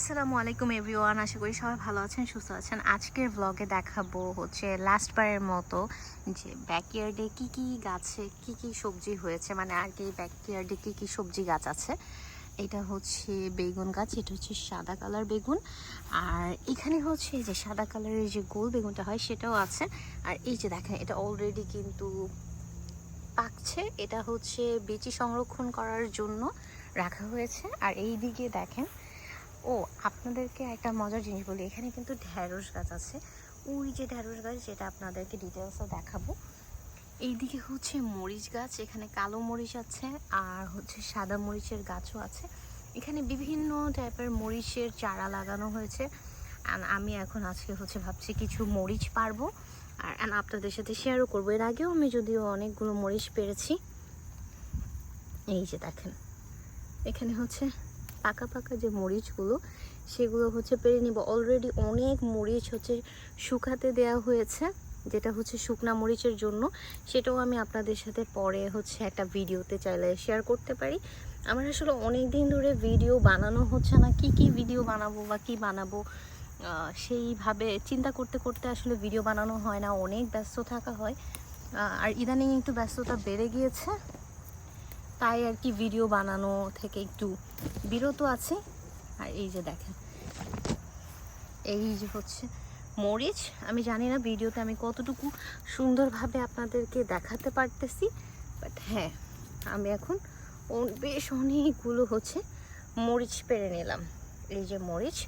আসসালামু আলাইকুম এভরিওয়ান, আশা করি সবাই ভালো আছেন, সুস্থ আছেন। আজকের ব্লগে দেখাবো হচ্ছে লাস্ট বারের মতো যে ব্যাকইয়ার্ডে কি কি গাছে কি কি সবজি হয়েছে মানে আর কি ব্যাকইয়ার্ডে কি কি সবজি গাছ আছে। এটা হচ্ছে বেগুন গাছ, এটা হচ্ছে সাদা কালার বেগুন। আর এখানে হচ্ছে যে সাদা কালারের যে গোল বেগুনটা হয় সেটাও আছে। আর এই যে দেখেন, এটা অলরেডি কিন্তু পাকছে। এটা হচ্ছে বেচি সংরক্ষণ করার জন্য রাখা হয়েছে। আর এই দিকে দেখেন ও, আপনাদেরকে একটা মজার জিনিস বলি। এখানে কিন্তু ঢ্যাঁড়স গাছ আছে। ওই যে ঢ্যাঁড়স গাছ, যেটা আপনাদেরকে ডিটেলসে দেখাবো। এইদিকে হচ্ছে মরিচ গাছ, এখানে কালো মরিচ আছে, আর হচ্ছে সাদা মরিচের গাছও আছে। এখানে বিভিন্ন টাইপের মরিচের চারা লাগানো হয়েছে। আমি এখন আজকে হচ্ছে ভাবছি কিছু মরিচ পারব। আর, and আপনাদের সাথে শেয়ারও করব। এর আগেও আমি যদিও অনেকগুলো মরিচ পেরেছি। এই যে দেখেন। এখানে হচ্ছে পাকা পাকা যে মরিচগুলো, সেগুলো হচ্ছে পেরে নিব। অলরেডি অনেক মরিচ হচ্ছে শুকাতে দেওয়া হয়েছে, যেটা হচ্ছে শুকনা মরিচের জন্য। সেটাও আমি আপনাদের সাথে পরে হচ্ছে একটা ভিডিওতে চাইলে শেয়ার করতে পারি। আমার আসলে অনেক দিন ধরে ভিডিও বানানো হচ্ছে না। কি কি ভিডিও বানাবো বা কি বানাবো সেইভাবে চিন্তা করতে করতে আসলে ভিডিও বানানো হয় না। অনেক ব্যস্ত থাকা হয়। আর ইদানিং একটু ব্যস্ততা বেড়ে গিয়েছে। তাই আর কি ভিডিও বানানো থেকে একটু বিরত আছে। আর এই যে দেখেন, এই যে হচ্ছে মরিচ। আমি জানি না ভিডিওতে আমি কতটুকু সুন্দরভাবে আপনাদেরকে দেখাতে পারতেছি বাট হ্যাঁ আমি এখন বেশ অনেকগুলো হচ্ছে মরিচ পেরে নিলাম। এই যে মরিচ,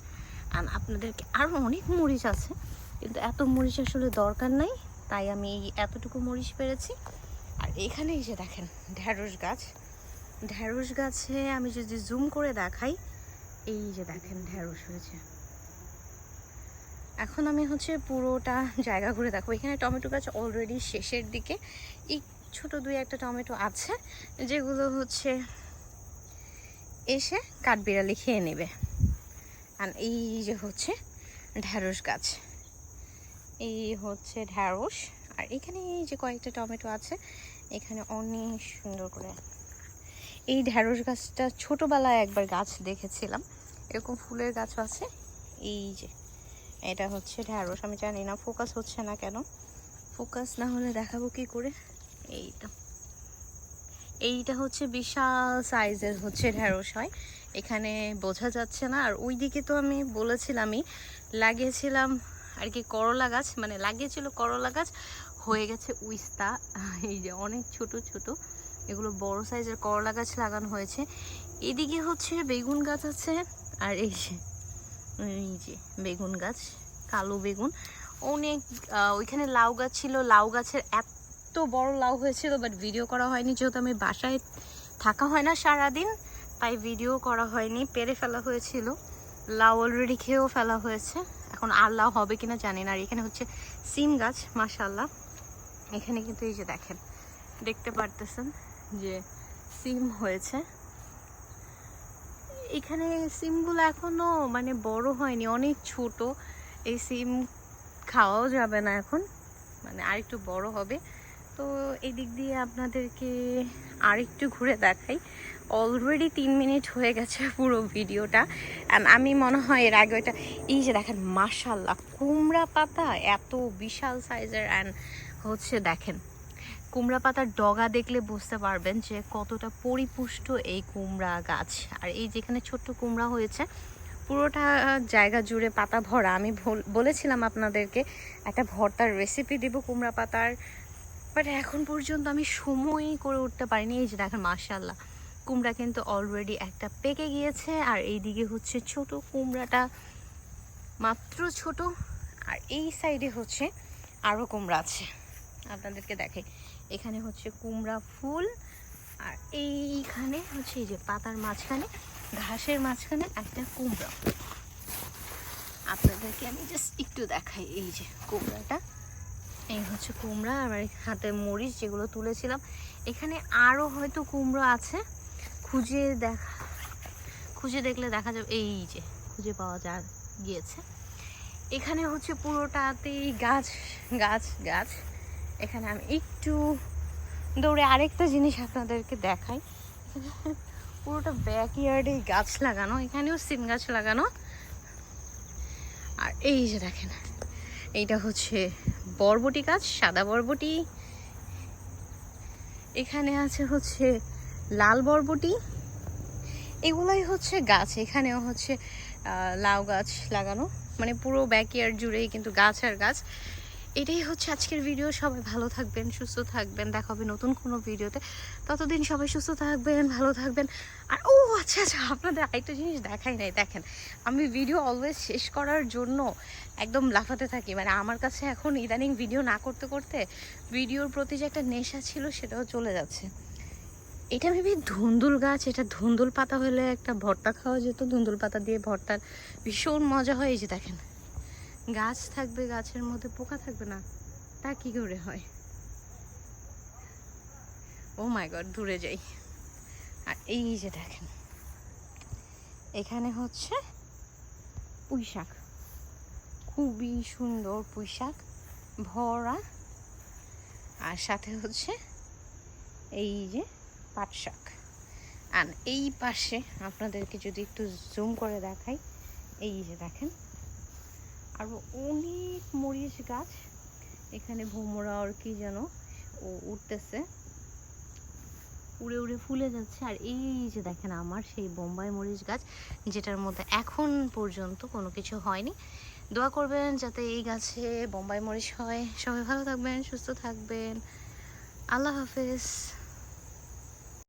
আর আপনাদেরকে আরও অনেক মরিচ আছে, কিন্তু এত মরিচ আসলে দরকার নাই, তাই আমি এই এতটুকু মরিচ পেরেছি। আর এখানে যে দেখেন ঢ্যাঁড়স গাছ। ঢ্যাঁড়স গাছে আমি যদি জুম করে দেখাই, এই যে দেখেন ঢ্যাঁড়স হয়েছে। এখন আমি হচ্ছে পুরোটা জায়গা ঘুরে দেখো এখানে টমেটো গাছ অলরেডি শেষের দিকে। এই ছোট দুই একটা টমেটো আছে, যেগুলো হচ্ছে এসে কাঠবিড়ালি খেয়ে নেবে। আর এই যে হচ্ছে ঢ্যাঁড়স গাছ। এই হচ্ছে ঢ্যাঁড়স। আর এখানে এই যে কয়েকটা টমেটো আছে, এখানে অনেক সুন্দর করে এই ঢ্যাঁড়স গাছটা ছোটোবেলায় একবার গাছ দেখেছিলাম। এরকম ফুলের গাছও আছে। এই যে, এটা হচ্ছে ঢ্যাঁড়স। আমি জানি না ফোকাস হচ্ছে না কেন? ফোকাস না হলে দেখাবো কি করে? এইটা। এইটা হচ্ছে বিশাল সাইজের হচ্ছে ঢ্যাঁড়স হয়। এখানে বোঝা যাচ্ছে না। আর ওই দিকে তো আমি বলেছিলামই, লাগিয়েছিলাম আর কি করলা গাছ। মানে লাগিয়েছিল করলা গাছ, হয়ে গেছে উইস্তা এই যে অনেক ছোট ছোট। এগুলো বড় সাইজের করলা গাছ লাগানো হয়েছে। এদিকে হচ্ছে বেগুন গাছ আছে, আর এই যে এই যে বেগুন গাছ, কালো বেগুন। অনেক ওইখানে লাউ গাছ ছিল। লাউ গাছের এত বড় লাউ হয়েছিল বাট ভিডিও করা হয়নি, যেহেতু আমি বাসায় থাকা হয় না সারাদিন, তাই ভিডিও করা হয়নি। পেরে ফেলা হয়েছিল। লাউ অলরেডি খেয়েও ফেলা হয়েছে। এখন আর লাউ হবে কিনা জানি না। আর এখানে হচ্ছে সিম গাছ মাশাল্লাহ এখানে কিন্তু এই যে দেখেন, দেখতে পারতেছেন। যে সিম হয়েছে। এখানে সিমগুলো এখনও মানে বড় হয়নি, অনেক ছোট। এই সিম খাওয়াও যাবে না এখন মানে আরেকটু বড় হবে। তো এই দিক দিয়ে আপনাদেরকে আরেকটু ঘুরে দেখাই। অলরেডি তিন মিনিট হয়ে গেছে পুরো ভিডিওটা। অ্যান্ড আমি মনে হয় এর আগে ওইটা, এই যে দেখেন মাশাল্লাহ কুমড়া পাতা এত বিশাল সাইজের অ্যান্ড হচ্ছে দেখেন কুমড়া পাতার ডগা দেখলে বুঝতে পারবেন যে কতটা পরিপুষ্ট এই কুমড়া গাছ। আর এই যেখানে ছোট্ট কুমড়া হয়েছে, পুরোটা জায়গা জুড়ে পাতা ভরা। আমি বল- বলেছিলাম আপনাদেরকে একটা ভর্তার রেসিপি দিব কুমড়া পাতার বাট এখন পর্যন্ত আমি সময়ই করে উঠতে পারিনি। এই যে দেখেন মাশাল্লাহ কুমড়া কিন্তু অলরেডি একটা পেকে গিয়েছে। আর এই দিকে হচ্ছে ছোট কুমড়াটা, মাত্র ছোট। আর এই সাইডে হচ্ছে আরও কুমড়া আছে। আপনাদেরকে দেখে এখানে হচ্ছে কুমড়া ফুল আর এইখানে হচ্ছে এই যে পাতার মাঝখানে, ঘাসের মাঝখানে একটা কুমড়া। আপনাদেরকে আমি জাস্ট একটু দেখাই এই যে কুমড়াটা। এই হচ্ছে কুমড়া আমার হাতে মরিচ যেগুলো তুলেছিলাম। এখানে আরও হয়তো কুমড়ো আছে। খুঁজে দেখা, খুঁজে দেখলে দেখা যাবে, এই যে খুঁজে পাওয়া যা গিয়েছে। এখানে হচ্ছে পুরোটাতেই গাছ গাছ গাছ। এখানে আমি একটু দৌড়ে আরেকটা জিনিস আপনাদেরকে দেখাই। পুরোটা ব্যাকইয়ার্ডে গাছ লাগানো, এখানেও সিম গাছ লাগানো। আর এই যে দেখেন, এইটা হচ্ছে বরবটি গাছ, সাদা বরবটি। এখানে আছে হচ্ছে লাল বরবটি। এগুলাই হচ্ছে গাছ, এখানেও হচ্ছে লাউ গাছ লাগানো। মানে পুরো ব্যাকইয়ার্ড জুড়েই কিন্তু গাছ আর গাছ। এটাই হচ্ছে আজকের ভিডিও সবাই ভালো থাকবেন, সুস্থ থাকবেন। দেখা হবে নতুন কোনো ভিডিওতে ততদিন সবাই সুস্থ থাকবেন, ভালো থাকবেন। আর ও আচ্ছা আচ্ছা আপনাদের আরেকটা জিনিস দেখাই নাই। দেখেন, আমি ভিডিও অলওয়েজ শেষ করার জন্য একদম লাফাতে থাকি। মানে আমার কাছে এখন ইদানিং ভিডিও না করতে করতে ভিডিওর প্রতি যে একটা নেশা ছিল, সেটাও চলে যাচ্ছে। এটা ভেবে ধুন্দুল গাছ, এটা ধুন্দুল পাতা হলে একটা ভর্তা খাওয়া যেত। ধুন্দুল পাতা দিয়ে ভর্তার ভীষণ মজা হয় এই যে দেখেন। গাছ থাকবে, গাছের মধ্যে পোকা থাকবে না, তা কি করে হয়? ও মাই গড দূরে যাই। আর এই যে দেখেন, এখানে হচ্ছে পুঁই শাক। খুবই সুন্দর পুঁই শাক, ভরা। আর সাথে হচ্ছে এই যে পাট শাক। আর এই পাশে আপনাদেরকে যদি একটু জুম করে দেখাই, এই যে দেখেন আরও অনেক মরিচ গাছ। এখানে ভোমরা আর কি যেন ও উঠতেছে। উড়ে উড়ে ফুলে যাচ্ছে। আর এই যে দেখেন আমার সেই বোম্বাই মরিচ গাছ, যেটার মধ্যে এখন পর্যন্ত কোনো কিছু হয়নি। দোয়া করবেন যাতে এই গাছে বোম্বাই মরিচ হয়। সবাই ভালো থাকবেন, সুস্থ থাকবেন। আল্লাহ হাফেজ।